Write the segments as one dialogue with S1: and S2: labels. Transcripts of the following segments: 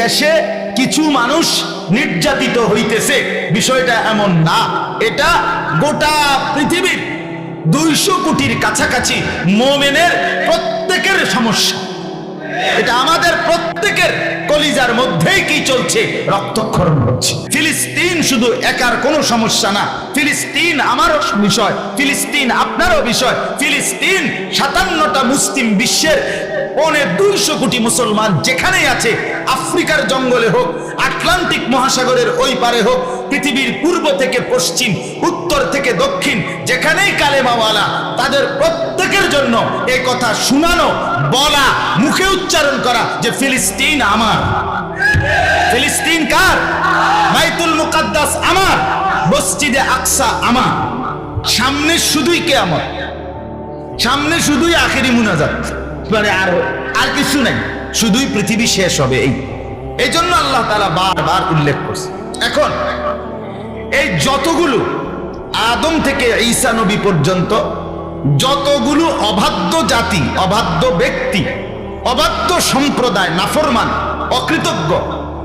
S1: দেশে কিছু মানুষ নির্যাতিত হইতেছে। বিষয়টা এমন না। এটা গোটা পৃথিবীর দুইশো কোটির কাছাকাছি মোমেনের প্রত্যেকের সমস্যা। এটা আমাদের প্রত্যেকের কলিজার মধ্যেই কি চলছে? রক্তক্ষরণ হচ্ছে। ফিলিস্তিন শুধু একার কোনো সমস্যা না। ফিলিস্তিন আমারও বিষয়। ফিলিস্তিন আপনারও বিষয়, ফিলিস্তিন সাতান্নটা মুসলিম বিশ্বের পৌনে দুইশো কোটি মুসলমান যেখানেই আছে, আফ্রিকার জঙ্গলে হোক, আটলান্টিক মহাসাগরের ওই পারে হোক, পৃথিবীর পূর্ব থেকে পশ্চিম, উত্তর থেকে দক্ষিণ, যেখানেই কালেমাওয়ালা, তাদের প্রত্যেকের জন্য এই কথা শোনানো, বলা, মুখে উচ্চারণ করা যে ফিলিস্তিন আমার। ফিলিস্তিন কার? বাইতুল মুকাদ্দাস আমার। মসজিদে আকসা আমার। সামনে শুধুই কেয়ামত। সামনে শুধুই আখেরি মুনাজাত। মানে আর আর কিছু নাই। শুধুই পৃথিবী শেষ হবে এই। এই জন্য আল্লাহ তালা বারবার উল্লেখ করছে। এখন, এই যতগুলো আদম থেকে ঈসা নবী পর্যন্ত যতগুলো অবাধ্য জাতি, অবাধ্য ব্যক্তি, অবাধ্য সম্প্রদায়, নাফরমান, অকৃতজ্ঞ,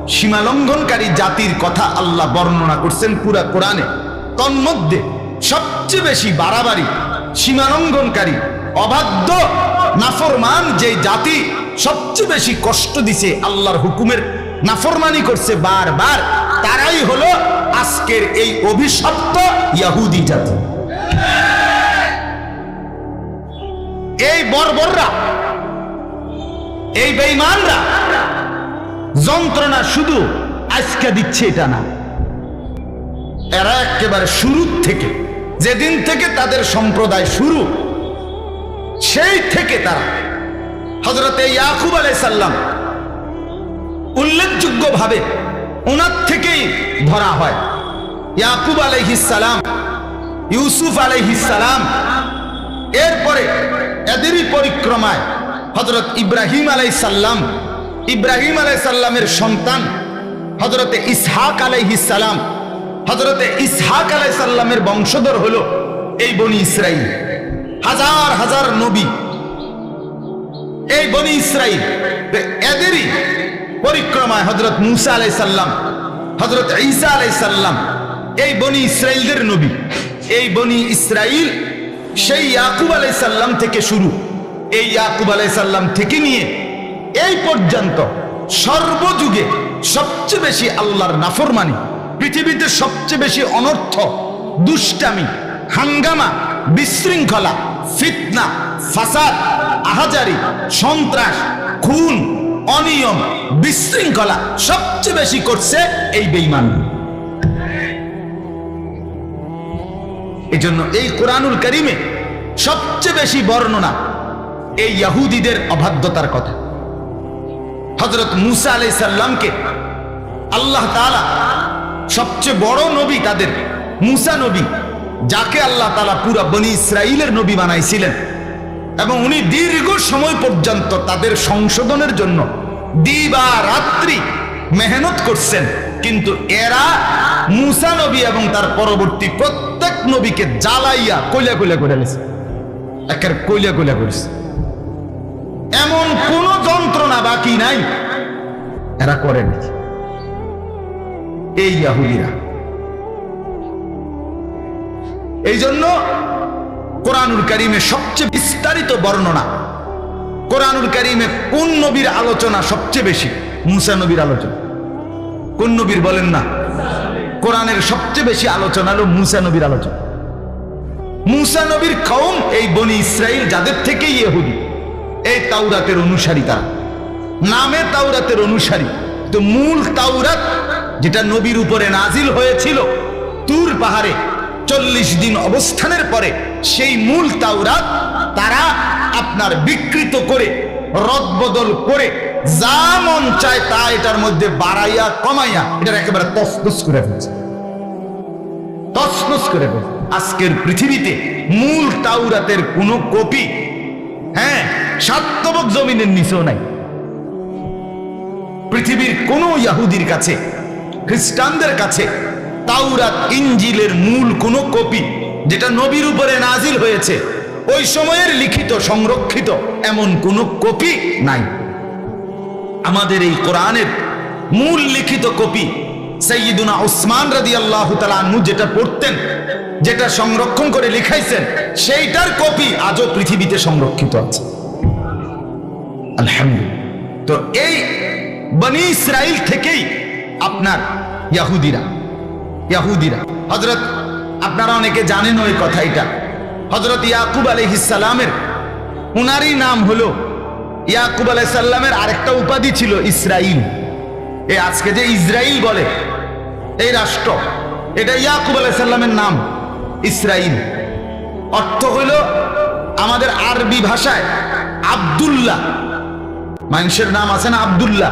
S1: সীমালঙ্ঘনকারী জাতির কথা আল্লাহ বর্ণনা করছেন পুরা কোরআনে। তন্মধ্যে সবচেয়ে বেশি বাড়াবাড়ি, সীমালঙ্ঘনকারী, অবাধ্য, নাফরমান যে জাতি সবচেয়ে বেশি কষ্ট দিছে আল্লাহর হুকুমের, নাফরমানি করছে বারবার, তারাই হলো আজকের এই অভিশপ্ত ইয়াহুদি জাতি। এই বর্বররা, এই বেঈমানরা যন্ত্রণা শুধু আজকে দিচ্ছে এটা না। এরা একেবারে শুরু থেকে যেদিন থেকে তাদের সম্প্রদায় শুরু, সেই থেকে তারা হজরতে ইয়াকুব আলাই সাল্লাম উল্লেখযোগ্য ভাবে ওনার থেকেই ধরা হয়। ইয়াকুব আলাইহিসালাম ইউসুফ আলাইহিসালাম এরপরে এদেরই পরিক্রমায় হজরত ইব্রাহিম আলাইসাল্লাম, ইব্রাহিম আলাইসাল্লামের সন্তান হজরতে ইসহাক আলাইহিসালাম হজরতে ইসহাক আলাইসাল্লামের বংশধর হলো এই বনি ইসরাইল হাজার হাজার নবী। এই বনি ইসরাইল এদেরই পরিক্রমায় হজরত মুসা আলাই সাল্লাম হজরত ঈসা আলাই সাল্লাম এই বনি ইসরাইলদের নবী। এই বনি ইসরাইল সেই ইয়াকুব আলাই সাল্লাম থেকে শুরু। এই ইয়াকুব আলাই সাল্লাম থেকে নিয়ে এই পর্যন্ত সর্বযুগে সবচেয়ে বেশি আল্লাহর নাফরমানি পৃথিবীতে সবচেয়ে বেশি অনর্থ, দুষ্টামি, হাঙ্গামা, বিশৃঙ্খলা, ফিতনা, ফাসাদ, আহাজারি, সন্ত্রাস, খুন, অনিয়ম, বিশৃঙ্খলা সবচেয়ে বেশি করছে এই বেইমান এই জন্য এই কোরআনুল করিমে সবচেয়ে বেশি বর্ণনা এই ইয়াহুদিদের অবাধ্যতার কথা। হজরত মুসা আলাই সাল্লামকে আল্লাহ তালা সবচেয়ে বড় নবী তাদের, মুসা নবী, যাকে আল্লাহ তালা পুরা বনি ইসরাইলের নবী বানাইছিলেন। এবং উনি দীর্ঘ সময় পর্যন্ত তাদের সংশোধনের জন্য দিবা রাত্রি মেহনত করছেন। কিন্তু এরা মুসা নবী এবং তার পরবর্তী প্রত্যেক নবীকে জ্বালাইয়া কইলা কইলা করে একের কইলা কইলা করেছে। এমন কোন যন্ত্রণা বাকি নাই। এরা করে নাকি এই ইয়াহুদিরা। এই জন্য কোরআনুল কারিমে সবচেয়ে বিস্তারিত বর্ণনা, কোরআনুল কারিমে কোন নবীর আলোচনা সবচেয়ে বেশি? মুসা নবীর আলোচনা। কোন নবীর বলেন না? কোরআনের সবচেয়ে বেশি আলোচনা হলো মুসা নবীর আলোচনা। মুসা নবীর কৌম এই বনি ইসরাইল, যাদের থেকে ইহুদি। এই তাওরাতের অনুসারী তারা। নামে তাওরাতের অনুসারী। তো মূল তাওরাত যেটা নবীর উপরে নাজিল হয়েছিল, তুর পাহাড়ে চল্লিশ দিন অবস্থানের পরে সেই মূল তাওরাত তারা আপনার বিকৃত করে, রদবদল করে যা মন চায় তা এটার মধ্যে বাড়াইয়া, কমাইয়া এটার একেবারে তসনস করে ফেলছে। তসনস করে ফেলছে। আজকের পৃথিবীতে মূল তাওরাতের কোনো কপি হ্যাঁ সাত্তবক জমিনের নিচেও নাই। পৃথিবীর কোন ইয়াহুদির কাছে খ্রিস্টানদের কাছে তাওরাত ইঞ্জিলের মূল কোন কপি যেটা নবীর উপরে নাজিল হয়েছে, ওই সময়ের লিখিত, সংরক্ষিত এমন কোন কপি নাই। আমাদের এই কোরআনের মূল লিখিত কপি সৈয়দুনা উসমান রাদি আল্লাহ তালু যেটা পড়তেন, যেটা সংরক্ষণ করে লিখাইছেন, সেইটার কপি আজও পৃথিবীতে সংরক্ষিত আছে। আলহামদুলিল্লাহ। তো এই বনি ইসরাইল থেকেই আপনার ইয়াহুদিরা ইয়াহুদিরা। হজরত আপনারা অনেকে জানেন ওই কথা এটা। হজরত ইয়াকুব আলহিসাল্লামের উনারই নাম হলো ইয়াকুব আলাইসাল্লামের আরেকটা উপাধি ছিল ইসরাইল। এ আজকে যে ইসরাইল বলে, এই রাষ্ট্র, এটা ইয়াকুব আলাইসাল্লামের নাম, ইসরাইল। অর্থ হইল আমাদের আরবি ভাষায় আব্দুল্লাহ। মানুষের নাম আছে না আব্দুল্লাহ।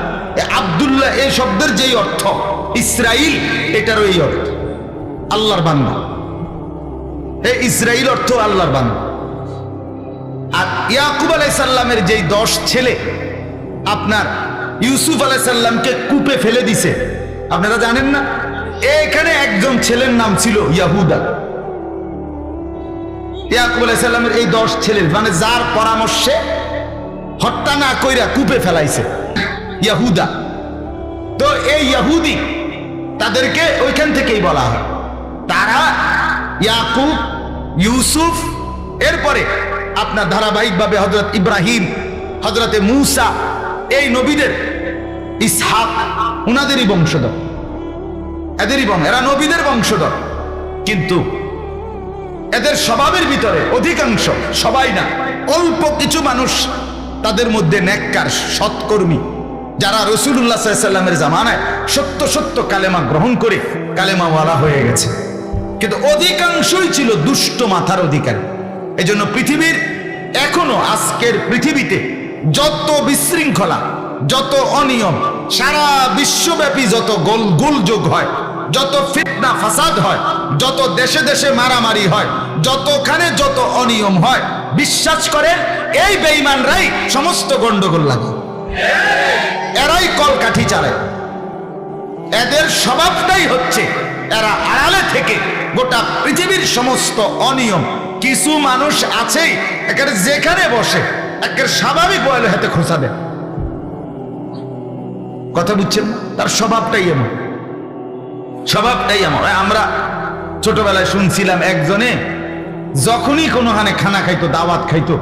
S1: আব্দুল্লাহ এই শব্দের যেই অর্থ, ইসরাইল, এটারও এই অর্থ। আল্লাহর বান্দা। এই ইসরাইল অর্থ আল্লাহর বান্দা। আর ইয়াকুব আলাইসাল্লামের যেই দশ ছেলে, আপনার ইউসুফ আলাইসাল্লামকে কূপে ফেলে দিছে। আপনারা জানেন না? এখানে একজন ছেলের নাম ছিল ইয়াহুদা। ইয়াকুব আলাইসাল্লামের এই দশ ছেলের মানে যার পরামর্শে হত্যা না কইরা কূপে ফেলাইছে। ইয়াহুদা। তো এই ইয়াহুদি, তাদেরকে ওইখান থেকেই বলা হয়। তারা ইয়াকুব, ইউসুফ, এরপরে আপনার ধারাবাহিকভাবে হজরত ইব্রাহিম হজরতে মুসা, এই নবীদের ইসহাক, উনাদেরই বংশধর। এদেরই বংশ, এরা নবীদের বংশধর। কিন্তু এদের স্বভাবের ভিতরে অধিকাংশ, সবাই না, অল্প কিছু মানুষ তাদের মধ্যে নেককার, সৎকর্মী, যারা রসুল্লাহ সাল্লামের জামানায় সত্য সত্য কালেমা গ্রহণ করে কালেমাওয়ালা হয়ে গেছে। কিন্তু অধিকাংশই ছিল দুষ্ট মাথার অধিকারী। এই জন্য পৃথিবীর এখনও আজকের পৃথিবীতে যত বিশৃঙ্খলা, যত অনিয়ম, সারা বিশ্বব্যাপী যত গোল গোলযোগ হয়, যত ফিতনা, ফাসাদ হয়, যত দেশে দেশে মারামারি হয়, যতখানে যত অনিয়ম হয়, বিশ্বাস করেন এই বেঈমানরাই সমস্ত গন্ডগোল লাগে। এরাই কলকাঠি চালায়। এদের স্বভাবটাই হচ্ছে, এরা আড়ালে থেকে গোটা পৃথিবীর সমস্ত অনিয়ম। কিছু মানুষ আছেই, একের যেখানে বসে, একের স্বাভাবিক বয়লে হাতে খোঁচা দেয়। কথা বুঝছেন তার স্বভাবটাই এমন। স্বভাবটাই এমন। আমরা ছোটবেলায় শুনছিলাম একজনে, যখনই কোনো হানে খানা খাইতো, দাওয়াত খাইতো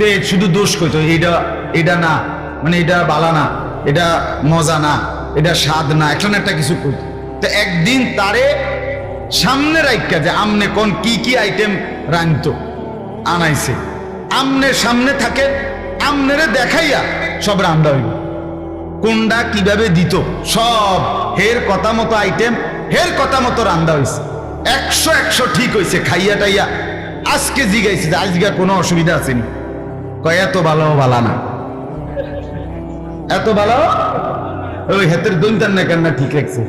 S1: তে শুধু দোষ কইতো এটা এটা না মানে এটা বালা না এটা মজা না এটা স্বাদ না এখন একটা কিছু কইতো তো একদিন তারে সামনে রাইকা যে আমনে কোন কি কি আইটেম রাঁধতো, আনাইছে। আমনের সামনে থাকে, আমনেরে দেখাইয়া সব রান্না হইব কোনটা কীভাবে দিত, সব হের কথা মতো আইটেম, হের কথা মতো রান্দা হয়েছে একশো একশো ঠিক হয়েছে খাইয়া টাইয়া। আজকে জিগাইছে আজকে কোনো অসুবিধা আসেনি এত ভালো, ভালা না। এত ভালো? ওই হাতের দুনতার না কেন ঠিক রাখছে।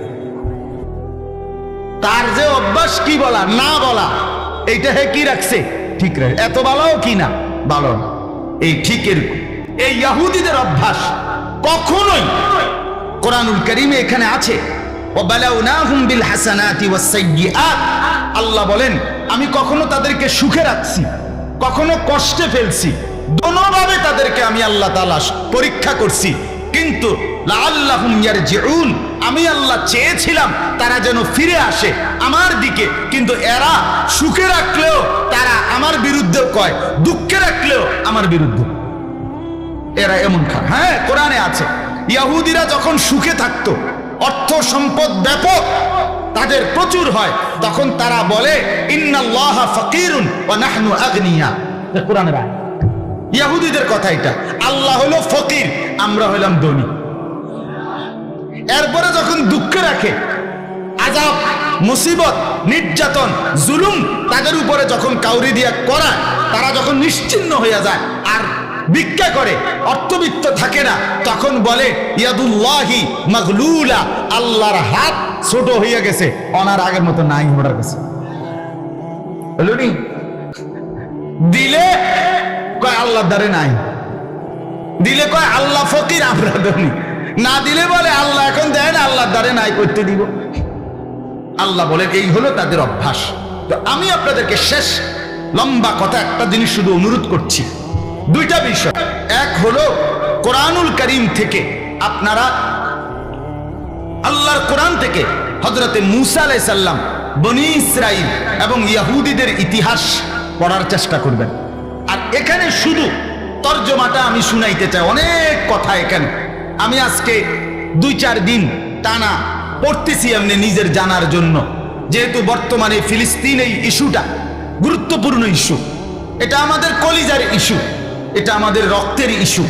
S1: তার যে অভ্যাস কি বলা, না বলা, এইটা হে কি রাখছে? ঠিক রাখে, এত ভালো কি না? ভালো না। এই ঠিকের এই ইয়াহুদিদের অভ্যাস কখনোই কোরআনুল করিমে এখানে আছে? বিল হাসানাতি আল্লাহ বলেন, আমি কখনো তাদেরকে সুখে রাখছি, কখনো কষ্টে ফেলছি। দোনোভাবে তাদেরকে আমি আল্লাহ তাআলা পরীক্ষা করছি। কিন্তু আমি আল্লাহ চেয়েছিলাম তারা যেন ফিরে আসে আমার দিকে, কিন্তু এরা সুখে রাখলেও তারা আমার বিরুদ্ধেও কয়, দুঃখে রাখলেও আমার বিরুদ্ধে। এরা এমন খান হ্যাঁ কোরআনে আছে। ইয়াহুদিরা যখন সুখে থাকতো, অর্থ সম্পদ ব্যাপক তাদের প্রচুর হয়, তখন তারা বলে, ইন্নাল্লাহ ফাকিরুন ওয়া নাহনু আগনিয়া। কোরআনের আয়াত। ইয়াহুদিদের কথা এটা। আল্লাহ হলো ফকির, আমরা হইলাম ধনী। এরপরে যখন দুঃখে রাখে আজাব মুসিবত, নির্যাতন, জুলুম তাদের উপরে যখন কাউরি দিয়া করা তারা যখন নিশ্চিন্ন হইয়া যায়, আর ভিক্ষা করে, অর্থবিত্ত থাকে না, তখন বলে, ইয়াদুল্লাহি মাগলুলা, আল্লাহর হাত ছোট হইয়া গেছে, অনার আগের মতো নাই ওনার কাছে দিলে কয় আল্লাহর দ্বারে নাই? দিলে কয় আল্লাহ ফকির, আমরা ধনী। না দিলে বলে আল্লাহ এখন দেয় না আল্লাহর দ্বারে নাই, করতে দিব। আল্লাহ বলেন এই হলো তাদের অভ্যাস। তো আমি আপনাদেরকে শেষ লম্বা কথা একটা জিনিস শুধু অনুরোধ করছি। দুইটা বিষয়। এক হলো কোরআনুল করিম থেকে আপনারা আল্লাহর কোরআন থেকে হজরতে মুসা আলাই সাল্লাম বনি ইসরাইল এবং ইয়াহুদিদের ইতিহাস পড়ার চেষ্টা করবেন। আর এখানে শুধু তর্জমাটা আমি শুনাইতে চাই। অনেক কথা এখানে। আমি আজকে দুই চার দিন টানা পড়তেছি এমনি নিজের জানার জন্য। যেহেতু বর্তমানে ফিলিস্তিন এই ইস্যুটা গুরুত্বপূর্ণ ইস্যু। এটা আমাদের কলিজার ইস্যু। এটা আমাদের রক্তের ইস্যু।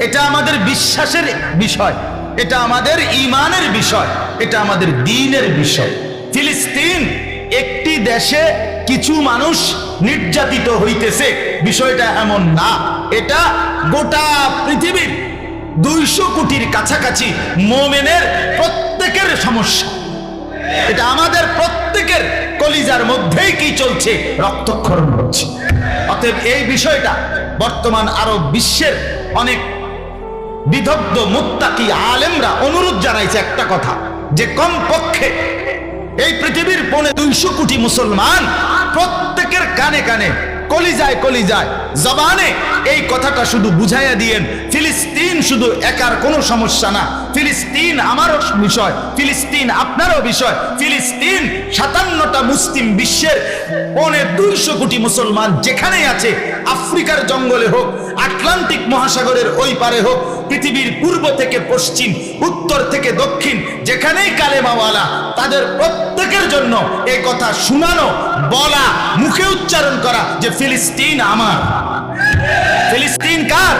S1: এটা আমাদের বিশ্বাসের বিষয়। এটা আমাদের ইমানের বিষয়। এটা আমাদের দিনের বিষয়। ফিলিস্তিন একটি দেশে কিছু মানুষ নির্যাতিত হইতেছে। বিষয়টা এমন না। এটা গোটা পৃথিবীর দুইশো কোটির কাছাকাছি মোমেনের প্রত্যেকের সমস্যা। এটা আমাদের প্রত্যেকের কলিজার মধ্যেই কি চলছে? রক্তক্ষরণ হচ্ছে। অতএব এই বিষয়টা বর্তমান আরব বিশ্বের অনেক বিদগ্ধ মুত্তাকি আলেমরা অনুরোধ জানাইছে একটা কথা, যে কম পক্ষে এই পৃথিবীর পৌনে দুইশো কোটি মুসলমান প্রত্যেকের কানে কানে, কলিজায় কলিজায়, জবানে এই কথাটা শুধু বুঝাইয়া দিয়েন, ফিলিস্তিন শুধু একার কোনো সমস্যা না। ফিলিস্তিন আমারও বিষয়, ফিলিস্তিন আপনারও বিষয়, ফিলিস্তিন সাতান্নটা মুসলিম বিশ্বের পৌনে দুইশো কোটি মুসলমান যেখানেই আছে, আফ্রিকার জঙ্গলে হোক, আটলান্টিক মহাসাগরের ওই পারে হোক পৃথিবীর পূর্ব থেকে পশ্চিম, উত্তর থেকে দক্ষিণ, যেখানেই কালেমাওয়ালা, তাদের প্রত্যেকের জন্য এই কথা শোনানো, বলা, মুখে উচ্চারণ করা যে ফিলিস্তিন আমার। ফিলিস্তিন কার?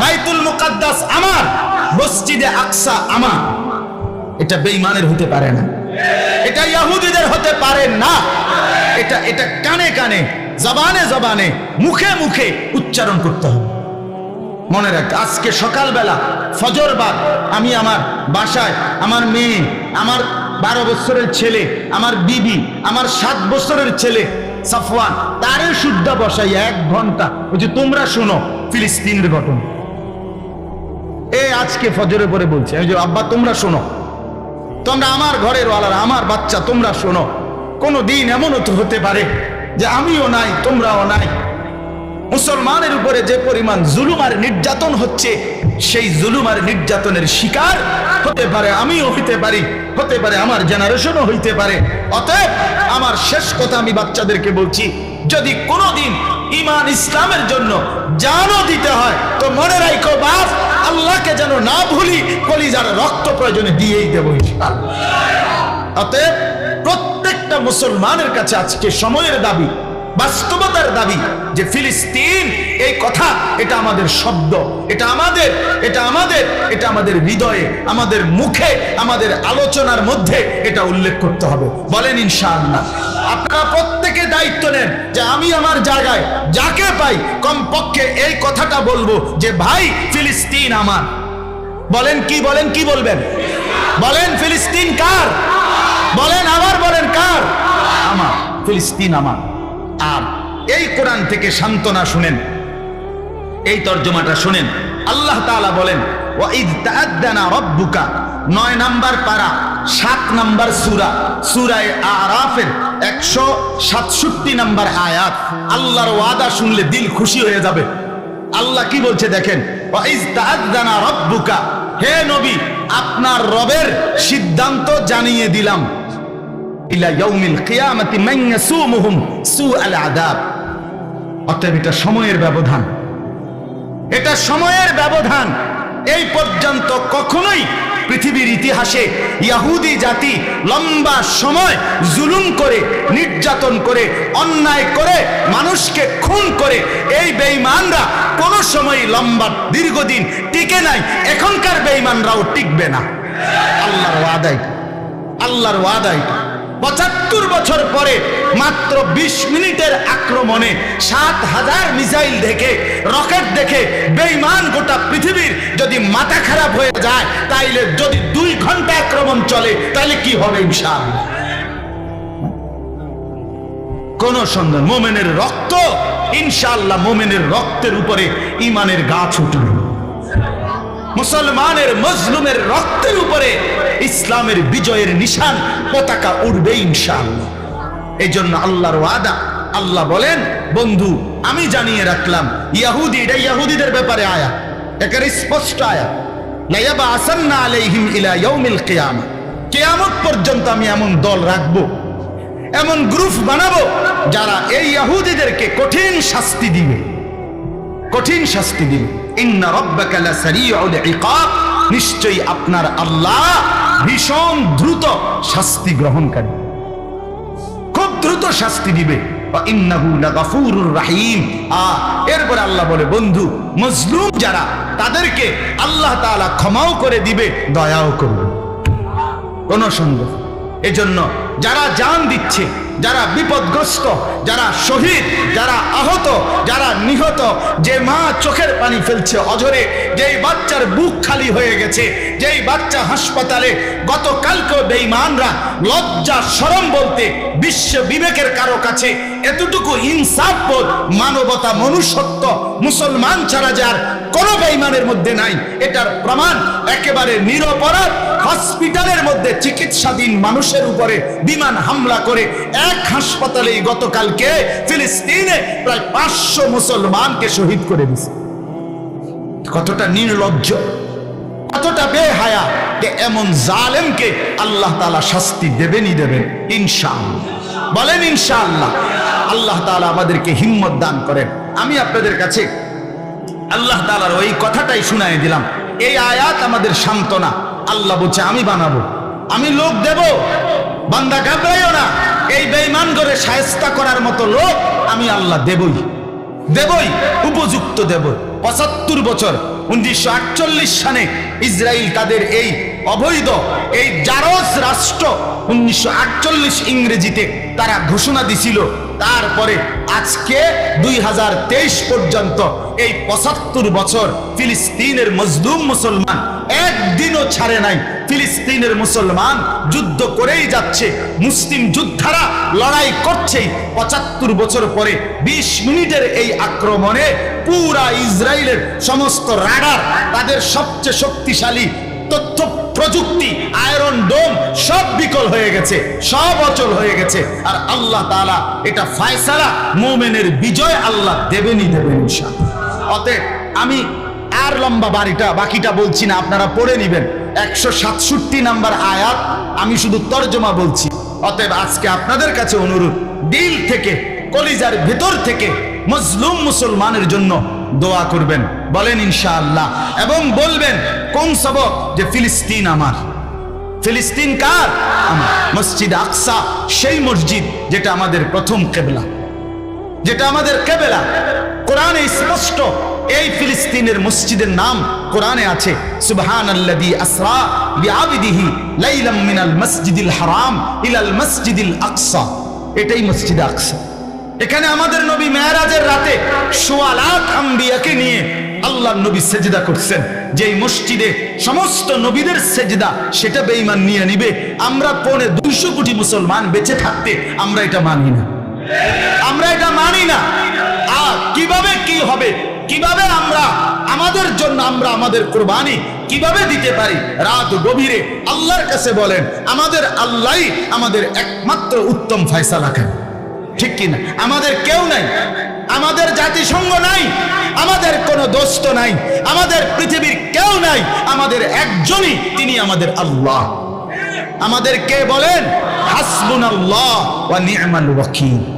S1: বাইতুল মুকাদ্দাস আমার, মসজিদে আকসা আমার। এটা বেঈমানের হতে পারে না। এটা ইহুদিদের হতে পারে না। এটা এটা কানে কানে, জবানে জবানে, মুখে মুখে উচ্চারণ করতে হবে। মনে রাখতে আজকে সকালবেলা ফজর বাদ আমি আমার বাসায় আমার মেয়ে, আমার বারো বছরের ছেলে, আমার বিবি, আমার সাত বছরের ছেলে সাফওয়ান, তারে শুদ্ধ বসাই এক ঘণ্টা। ওই যে তোমরা শোনো ফিলিস্তিনের ঘটনা। এ আজকে ফজরে পরে বলছে, আমি যে, আব্বা, তোমরা শোনো। তোমরা আমার ঘরের ওয়ালারা, আমার বাচ্চা, তোমরা শোনো। কোনো দিন এমনও তো হতে পারে যে, আমিও নাই, তোমরাও নাই। মুসলমানের উপরে যে পরিমাণ জুলুম আর নির্যাতন হচ্ছে, সেই জুলুম আর নির্যাতনের শিকার হতে পারে, আমিও হইতে পারি, হতে পারে, আমার জেনারেশনও হইতে পারে অতএব আমার শেষ কথা আমি বাচ্চাদেরকে বলছি, যদি কোনোদিন ইমান ইসলামের জন্য জানও দিতে হয়, তো মনে রাখো বাপ, আল্লাহকে যেন না ভুলি কলিজার রক্ত প্রয়োজনে দিয়েই দেবো। অতএব প্রত্যেকটা মুসলমানের কাছে আজকে সময়ের দাবি বাস্তবতার দাবি যে ফিলিস্তিন, এই কথা, এটা আমাদের শব্দ, এটা আমাদের এটা আমাদের এটা আমাদের হৃদয়ে, আমাদের মুখে, আমাদের আলোচনার মধ্যে এটা উল্লেখ করতে হবে। বলেন ইনশাআল্লাহ। আপনারা প্রত্যেকে দায়িত্ব নেন যে আমি আমার জায়গায় যাকে পাই, কমপক্ষে এই কথাটা বলব যে, ভাই, ফিলিস্তিন আমার। বলেন কি বলেন কি বলবেন? বলেন, ফিলিস্তিন কার? বলেন আবার বলেন, কার? আমার, ফিলিস্তিন আমার। আর এই কোরআন থেকে সান্ত্বনা শুনেন। এই তর্জমাটা শুনেন। আল্লাহ তাআলা বলেন নয় নাম্বার পারা, সাত সূরা একশো সাতষট্টি নাম্বার আয়াত। আল্লাহর ওয়াদা শুনলে দিল খুশি হয়ে যাবে। আল্লাহ কি বলছে দেখেন হে নবী, আপনার রবের সিদ্ধান্ত জানিয়ে দিলাম। ইলা ইয়াউমিল কিয়ামাতি মান ইয়াসুমুহুম সুআল আযাব। অতএব এটা সময়ের ব্যবধান। এটা সময়ের ব্যবধান। এই পর্যন্ত কখনোই পৃথিবীর ইতিহাসে ইয়াহুদি জাতি লম্বা সময় জুলুম করে, নির্যাতন করে, অন্যায় করে, মানুষকে খুন করে, এই বেঈমানরা কোনো সময় লম্বা দীর্ঘদিন টিকে নাই। এখনকার বেঈমানরাও টিকবে না। আল্লাহর ওয়াদাই। আল্লাহর ওয়াদাই। পঁচাত্তর বছর পরে মাত্র বিশ মিনিটের আক্রমণে সাত হাজার মিসাইল দেখে, রকেট দেখে বেইমান গোটা পৃথিবীর যদি মাথা খারাপ হয়ে যায়, তাইলে যদি দুই ঘণ্টা আক্রমণ চলে তাহলে কি হবে ইনশাআল্লাহ? কোন সন্দেহ, মোমেনের রক্ত, ইনশাআল্লাহ মোমেনের রক্তের উপরে ইমানের গাছ উঠবে মুসলমানের মজলুমের রক্তের উপরে ইসলামের বিজয়ের নিশান পতাকা উঠবে ইনশাআল্লাহ। এই জন্য আল্লাহর ওয়াদা, আল্লাহ বলেন, বন্ধু, আমি জানিয়ে রাখলাম, ইয়াহুদি, এটা ইয়াহুদিদের ব্যাপারে আয়া একের স্পষ্ট আয়া আমি এমন দল রাখব, এমন গ্রুপ বানাবো, যারা এই ইহুদিদেরকে কঠিন শাস্তি দিবে। কঠিন শাস্তি নিশ্চয়ই আপনার আল্লাহ ভীষণ দ্রুত শাস্তি গ্রহণকারী। খুব দ্রুত শাস্তি দিবে। এরপর আল্লাহ বলে, বন্ধু, মজলুম যারা, তাদেরকে আল্লাহ তাআলা ক্ষমাও করে দিবে, দয়াও করবে। কোন সন্দেহ এজন্য যারা জান দিচ্ছে, যারা বিপদগ্রস্ত যারা শহীদ, যারা আহত, যারা নিহত, যে মা চোখের পানি ফেলছে অঝরে, যেই বাচ্চার বুক খালি হয়ে গেছে, যেই বাচ্চা হাসপাতালে গতকালকে বেঈমানরা লজ্জা, শরম বলতে বিশ্ব বিবেকের কারও কাছে এতটুকু ইনসাফ বোধ, মানবতা, মনুষ্যত্ব, মুসলমান ছাড়া যার কোনো বেঈমানের মধ্যে নাই, এটার প্রমাণ একেবারে নিরপরাধ। হসপিটালের মধ্যে চিকিৎসাধীন মানুষের উপরে বিমান হামলা করে এক হাসপাতালে গতকালকে ফিলিস্তিনে প্রায় পাঁচশো মুসলমানকে শহীদ করে দিছে। কতটা নির্লজ্জ, কতটা বেহায়া যে এমন জালেমকে আল্লাহ তাআলা শাস্তি দেবেনই দেবেন, ইনশাআল্লাহ। বলেন ইনশাআল্লাহ, আল্লাহ তাআলা আমাদেরকে হিম্মত দান করেন। আমি আপনাদের কাছে আল্লাহ তালার ওই কথাটাই শুনাই দিলাম। এই আয়াত আমাদের সান্ত্বনা। আল্লাহ বলছে, আমি বানাবো। আমি লোক দেব। বান্দা ঘাবড়াইও না। এই বেঈমান করে সায়স্তা করার মতো লোক আমি আল্লাহ দেবই। দেবই, উপযুক্ত দেব পঁচাত্তর বছর, উনিশশো আটচল্লিশ সালে ইসরায়েল তাদের এই অবৈধ, এই জারস রাষ্ট্র উনিশশো আটচল্লিশ ইংরেজিতে তারা ঘোষণা দিছিল তারপরে আজকে দুই হাজার তেইশ পর্যন্ত এই পঁচাত্তর বছর ফিলিস্তিনের মজলুম মুসলমান একদিনও ছাড়ে নাই। ফিলিস্তিনের মুসলমান যুদ্ধ করেই যাচ্ছে। মুসলিম যোদ্ধারা লড়াই করছেই। পঁচাত্তর বছর পরে বিশ মিনিটের এই আক্রমণে পুরা ইসরায়েলের সমস্ত রাডার তাদের সবচেয়ে শক্তিশালী তথ্য প্রযুক্তি, আয়রন, ডোম সব বিকল হয়ে গেছে, সব অচল হয়ে গেছে। আর আল্লাহ তালা এটা ফায়সালা, মোমেনের বিজয় আল্লাহ দেবেনই দেবেন অতএব আমি আর লম্বা বাড়িটা, বাকিটা বলছি না, আপনারা পড়ে নেবেন। একশো সাতষট্টি নাম্বার আয়াত, আমি শুধু তর্জমা বলছি। অতএব আজকে আপনাদের কাছে অনুরোধ, দিল থেকে, কলিজার ভেতর থেকে মজলুম মুসলমানের জন্য দোয়া করবেন, বলেন ইনশাআল্লাহ। এবং বলবেন, কোন সবক? যে ফিলিস্তিন আমার। ফিলিস্তিন কার? আমার। মসজিদ আকসা, সেই মসজিদ যেটা আমাদের প্রথম কেবলা। যেটা আমাদের কেবেলা। কোরআনে স্পষ্ট, এই ফিলিস্তিনের মসজিদের নাম কোরআনে আছে, সুবহানাল্লাযী আসরা হারাম ইলাল মসজিদিল আকসা। এটাই মসজিদ আকসা। এখানে আমাদের নবী মেরাজের রাতে সোয়া লাখ আম্বিয়াকে নিয়ে আল্লাহ নবী সেজদা করছেন। যে মসজিদে সমস্ত নবীদের সেজদা, সেটা বেঈমান নিয়ে নিবে। আমরা পৌনে দুইশো কোটি মুসলমান বেঁচে থাকতে আমরা এটা মানি না। আমরা এটা মানি না। আর কীভাবে কি হবে? কীভাবে আমরা, আমাদের জন্য আমরা আমাদের কোরবানি কীভাবে দিতে পারি? রাত গভীরে আল্লাহর কাছে বলেন, আমাদের আল্লাহ আমাদের একমাত্র উত্তম ফয়সালা খান ঠিক কিনা? আমাদের কেউ নাই। আমাদের জাতিসংঘ নাই। আমাদের কোনো দোস্ত নাই। আমাদের পৃথিবীর কেউ নাই। আমাদের একজনই তিনি আমাদের আল্লাহ। আমাদের কে বলেন? হাসবুন আল্লাহ ওয়া নি'মাল ওয়াকিল।